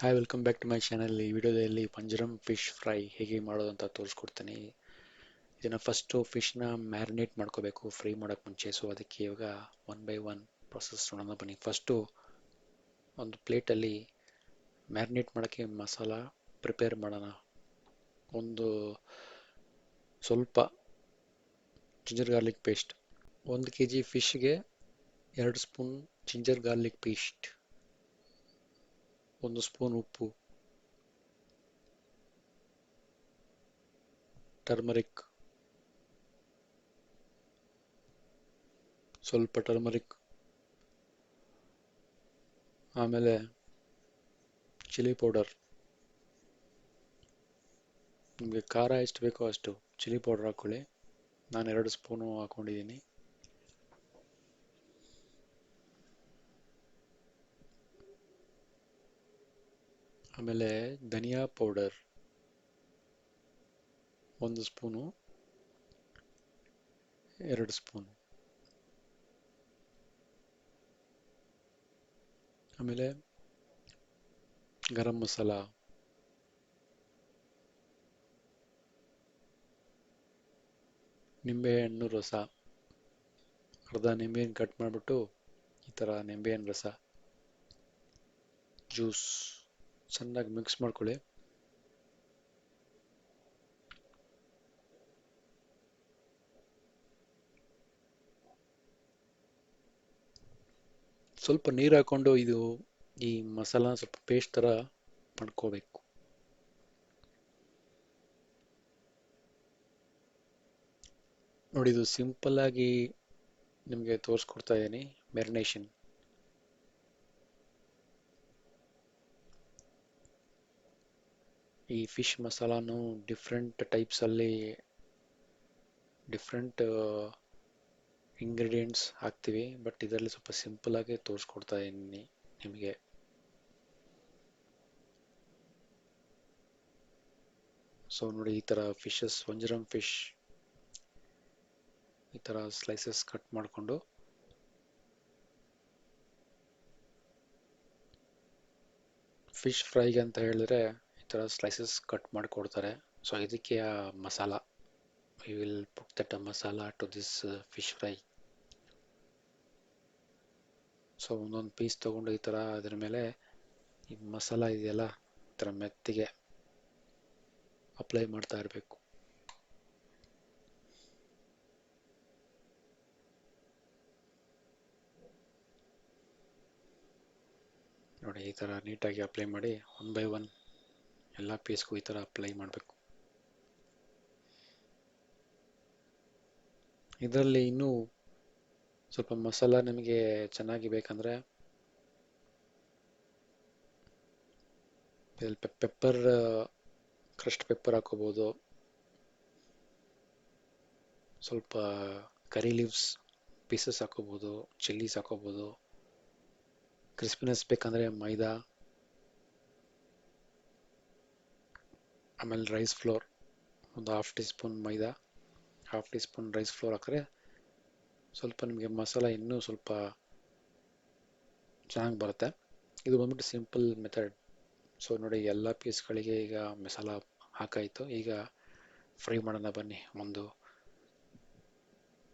Hi welcome back to my channel ಈ ವಿಡಿಯೋದಲ್ಲಿ ಪಂಜರಂ fish fry ಹೇಗೆ ಮಾಡೋದು ಅಂತ ತೋರಿಸ್ಕೊಡ್ತೀನಿ. ಇದನ್ನು ಫಸ್ಟು ಫಿಶ್ನ ಮ್ಯಾರಿನೇಟ್ ಮಾಡ್ಕೋಬೇಕು ಫ್ರೈ ಮಾಡೋಕೆ ಮುಂಚೆ. ಸೊ ಅದಕ್ಕೆ ಇವಾಗ ಒನ್ ಬೈ ಒನ್ ಪ್ರೊಸೆಸ್ ನೋಡೋಣ ಬನ್ನಿ. ಫಸ್ಟು ಒಂದು ಪ್ಲೇಟಲ್ಲಿ ಮ್ಯಾರಿನೇಟ್ ಮಾಡೋಕ್ಕೆ ಮಸಾಲ ಪ್ರಿಪೇರ್ ಮಾಡೋಣ. ಒಂದು ಸ್ವಲ್ಪ ಜಿಂಜರ್ ಗಾರ್ಲಿಕ್ ಪೇಸ್ಟ್ ಒಂದು ಕೆ ಜಿ ಫಿಶ್ಗೆ ಎರಡು ಸ್ಪೂನ್ ಜಿಂಜರ್ ಗಾರ್ಲಿಕ್ ಪೇಸ್ಟ್ ಒಂದು ಸ್ಪೂನ್ ಉಪ್ಪು ಟರ್ಮರಿಕ್ ಸ್ವಲ್ಪ ಟರ್ಮರಿಕ್ ಆಮೇಲೆ ಚಿಲ್ಲಿ ಪೌಡರ್ ನಿಮಗೆ ಖಾರ ಎಷ್ಟು ಬೇಕೋ ಅಷ್ಟು ಚಿಲ್ಲಿ ಪೌಡರ್ ಹಾಕ್ಕೊಳ್ಳಿ ನಾನು ಎರಡು ಸ್ಪೂನು ಹಾಕ್ಕೊಂಡಿದ್ದೀನಿ ಆಮೇಲೆ ಧನಿಯಾ ಪೌಡರ್, ಒಂದು ಸ್ಪೂನು, ಎರಡು ಸ್ಪೂನು. ಆಮೇಲೆ ಗರಂ ಮಸಾಲ, ನಿಂಬೆಹಣ್ಣು ರಸ, ಅರ್ಧ ನಿಂಬೆಹಣ್ಣು ಕಟ್ ಮಾಡಿಬಿಟ್ಟು ಈ ಥರ ನಿಂಬೆಹಣ್ಣು ರಸ, ಜ್ಯೂಸ್. ಚೆನ್ನಾಗಿ ಮಿಕ್ಸ್ ಮಾಡ್ಕೊಳ್ಳಿ. ಸ್ವಲ್ಪ ನೀರು ಹಾಕೊಂಡು ಇದು ಈ ಮಸಾಲ ಸ್ವಲ್ಪ ಪೇಸ್ಟ್ ಥರ ಮಾಡ್ಕೋಬೇಕು. ನೋಡಿ ಇದು ಸಿಂಪಲ್ ಆಗಿ ನಿಮಗೆ ತೋರಿಸ್ಕೊಡ್ತಾ ಇದ್ದೀನಿ ಮ್ಯಾರಿನೇಷನ್ ಈ ಫಿಶ್ ಮಸಾಲಾನು ಡಿಫ್ರೆಂಟ್ ಟೈಪ್ಸಲ್ಲಿ ಡಿಫ್ರೆಂಟ್ ಇಂಗ್ರೀಡಿಯೆಂಟ್ಸ್ ಹಾಕ್ತೀವಿ ಬಟ್ ಇದರಲ್ಲಿ ಸ್ವಲ್ಪ ಸಿಂಪಲಾಗಿ ತೋರಿಸ್ಕೊಡ್ತಾ ಇದ್ದೀನಿ ನಿಮಗೆ. ಸೊ ನೋಡಿ ಈ ಥರ ಫಿಶಸ್ ವಂಜರಂ ಫಿಶ್ ಈ ಥರ ಸ್ಲೈಸಸ್ ಕಟ್ ಮಾಡಿಕೊಂಡು ಫಿಶ್ ಫ್ರೈಗೆ ಅಂತ ಹೇಳಿದ್ರೆ ಥರ ಸ್ಲೈಸಸ್ ಕಟ್ ಮಾಡಿ ಕೊಡ್ತಾರೆ. ಸೊ ಇದಕ್ಕೆ masala I will put that masala to this fish fry so ಒಂದೊಂದು ಪೀಸ್ ತೊಗೊಂಡು ಈ ಥರ ಅದ್ರ ಮೇಲೆ ಈ ಮಸಾಲ ಇದೆಯಲ್ಲ, ಈ ಥರ ಮೆತ್ತಿಗೆ ಅಪ್ಲೈ ಮಾಡ್ತಾ ಇರಬೇಕು. ನೋಡಿ, ಈ ಥರ ನೀಟಾಗಿ ಅಪ್ಲೈ ಮಾಡಿ ಒನ್ ಬೈ ಒನ್ ಎಲ್ಲ ಪೀಸ್ಗೂ ಈ ಥರ ಅಪ್ಲೈ ಮಾಡಬೇಕು. ಇದರಲ್ಲಿ ಇನ್ನೂ ಸ್ವಲ್ಪ ಮಸಾಲ ನಿಮಗೆ ಚೆನ್ನಾಗಿ ಬೇಕಂದರೆ ಪೆಪ್ಪರ್ ಕ್ರಸ್ಟ್ ಪೆಪ್ಪರ್ ಹಾಕೋಬೋದು. ಸ್ವಲ್ಪ ಕರಿ ಲೀವ್ಸ್ ಪೀಸಸ್ ಹಾಕೋಬೋದು, ಚಿಲ್ಲೀಸ್ ಹಾಕೋಬೋದು. ಕ್ರಿಸ್ಪಿನೆಸ್ ಬೇಕಂದರೆ ಮೈದಾ. ಆಮೇಲೆ ರೈಸ್ ಫ್ಲೋರ್ ಒಂದು half teaspoon maida half teaspoon rice flour ಹಾಕಿದ್ರೆ ಸ್ವಲ್ಪ ನಿಮಗೆ ಮಸಾಲ ಇನ್ನೂ ಸ್ವಲ್ಪ ಚೆನ್ನಾಗಿ ಬರುತ್ತೆ. ಇದು ಬಂದ್ಬಿಟ್ಟು ಸಿಂಪಲ್ ಮೆಥಡ್ ಸೊ ನೋಡಿ ಎಲ್ಲ ಪೀಸ್ಗಳಿಗೆ ಈಗ ಮಸಾಲ ಹಾಕಾಯಿತು. ಈಗ ಫ್ರೈ ಮಾಡೋಣ ಬನ್ನಿ. ಒಂದು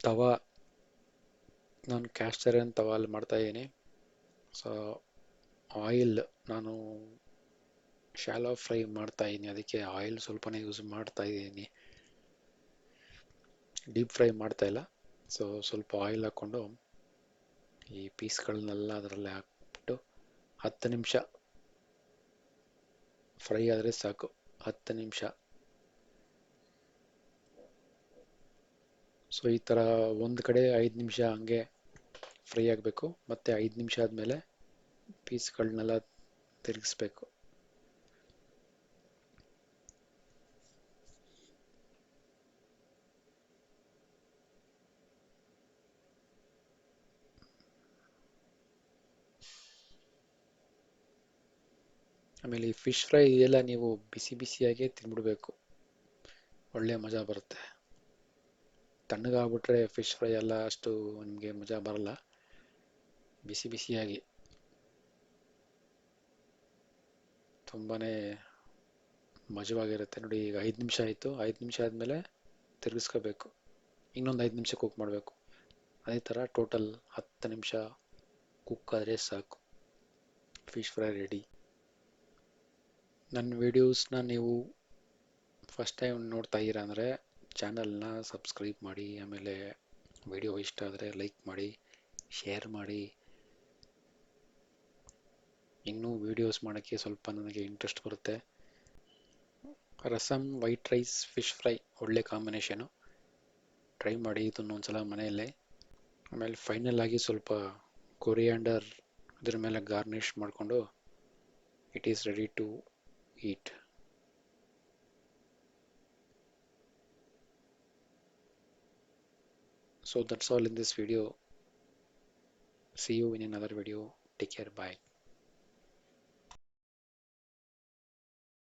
ತವಾ. ನಾನು ಕ್ಯಾಸ್ಟರನ್ ಮಾಡ್ತಾ ಮಾಡ್ತಾಯಿದ್ದೀನಿ ಸೊ ಆಯಿಲ್ ನಾನು ಶಾಲೋ ಫ್ರೈ ಮಾಡ್ತಾ ಇದ್ದೀನಿ ಅದಕ್ಕೆ ಆಯಿಲ್ ಸ್ವಲ್ಪನೇ ಯೂಸ್ ಮಾಡ್ತಾ ಇದ್ದೀನಿ ಡೀಪ್ ಫ್ರೈ ಮಾಡ್ತಾ ಇಲ್ಲ. ಸೊ ಸ್ವಲ್ಪ ಆಯಿಲ್ ಹಾಕ್ಕೊಂಡು ಈ ಪೀಸ್ಗಳನ್ನೆಲ್ಲ ಅದರಲ್ಲಿ ಹಾಕ್ಬಿಟ್ಟು ಹತ್ತು ನಿಮಿಷ ಫ್ರೈ ಆದರೆ ಸಾಕು. ಹತ್ತು ನಿಮಿಷ. ಸೊ ಈ ಥರ ಒಂದು ಕಡೆ ಐದು ನಿಮಿಷ ಹಂಗೆ ಫ್ರೈ ಆಗಬೇಕು. ಮತ್ತು ಐದು ನಿಮಿಷ ಆದಮೇಲೆ ಪೀಸ್ಗಳನ್ನೆಲ್ಲ ತಿರುಗಿಸ್ಬೇಕು. ಆಮೇಲೆ ಈ ಫಿಶ್ ಫ್ರೈ ಇದೆಲ್ಲ ನೀವು ಬಿಸಿ ಬಿಸಿಯಾಗೇ ತಿಂದ್ಬಿಡ್ಬೇಕು ಒಳ್ಳೆ ಮಜಾ ಬರುತ್ತೆ. ತಣ್ಣಗಾಗ್ಬಿಟ್ರೆ ಫಿಶ್ ಫ್ರೈ ಎಲ್ಲ ಅಷ್ಟು ನಿಮಗೆ ಮಜಾ ಬರಲ್ಲ. ಬಿಸಿ ಬಿಸಿಯಾಗಿ. ತುಂಬಾ ಮಜವಾಗಿರುತ್ತೆ ನೋಡಿ, ಈಗ ಐದು ನಿಮಿಷ ಆಯಿತು. ಐದು ನಿಮಿಷ ಆದಮೇಲೆ ತಿರುಗಿಸ್ಕೋಬೇಕು. ಇನ್ನೊಂದು ಐದು ನಿಮಿಷ ಕುಕ್ ಮಾಡಬೇಕು. ಅದೇ ಥರ ಟೋಟಲ್ ಹತ್ತು ನಿಮಿಷ ಕುಕ್ ಆದರೆ ಸಾಕು. ಫಿಶ್ ಫ್ರೈ ರೆಡಿ ನನ್ನ ವೀಡಿಯೋಸ್ನ ನೀವು ಫಸ್ಟ್ ಟೈಮ್ ನೋಡ್ತಾ ಇದ್ದೀರಾ ಅಂದರೆ ಚಾನಲ್ನ ಸಬ್ಸ್ಕ್ರೈಬ್ ಮಾಡಿ, ಆಮೇಲೆ ವಿಡಿಯೋ ಇಷ್ಟ ಆದರೆ ಲೈಕ್ ಮಾಡಿ ಶೇರ್ ಮಾಡಿ. ಇನ್ನೂ ವೀಡಿಯೋಸ್ ಮಾಡೋಕ್ಕೆ ಸ್ವಲ್ಪ ನನಗೆ ಇಂಟ್ರೆಸ್ಟ್ ಬರುತ್ತೆ. Rasam white rice fish fry ಒಳ್ಳೆ ಕಾಂಬಿನೇಷನು ಟ್ರೈ ಮಾಡಿ ಇದನ್ನು ಒಂದ್ಸಲ ಮನೆಯಲ್ಲೇ. ಆಮೇಲೆ ಫೈನಲ್ ಆಗಿ ಸ್ವಲ್ಪ ಕೊರಿಯಾಂಡರ್ ಇದ್ರ ಮೇಲೆ ಗಾರ್ನಿಷ್ ಮಾಡಿಕೊಂಡು it is ready to so that's all in this video. See you in another video. Take care. Bye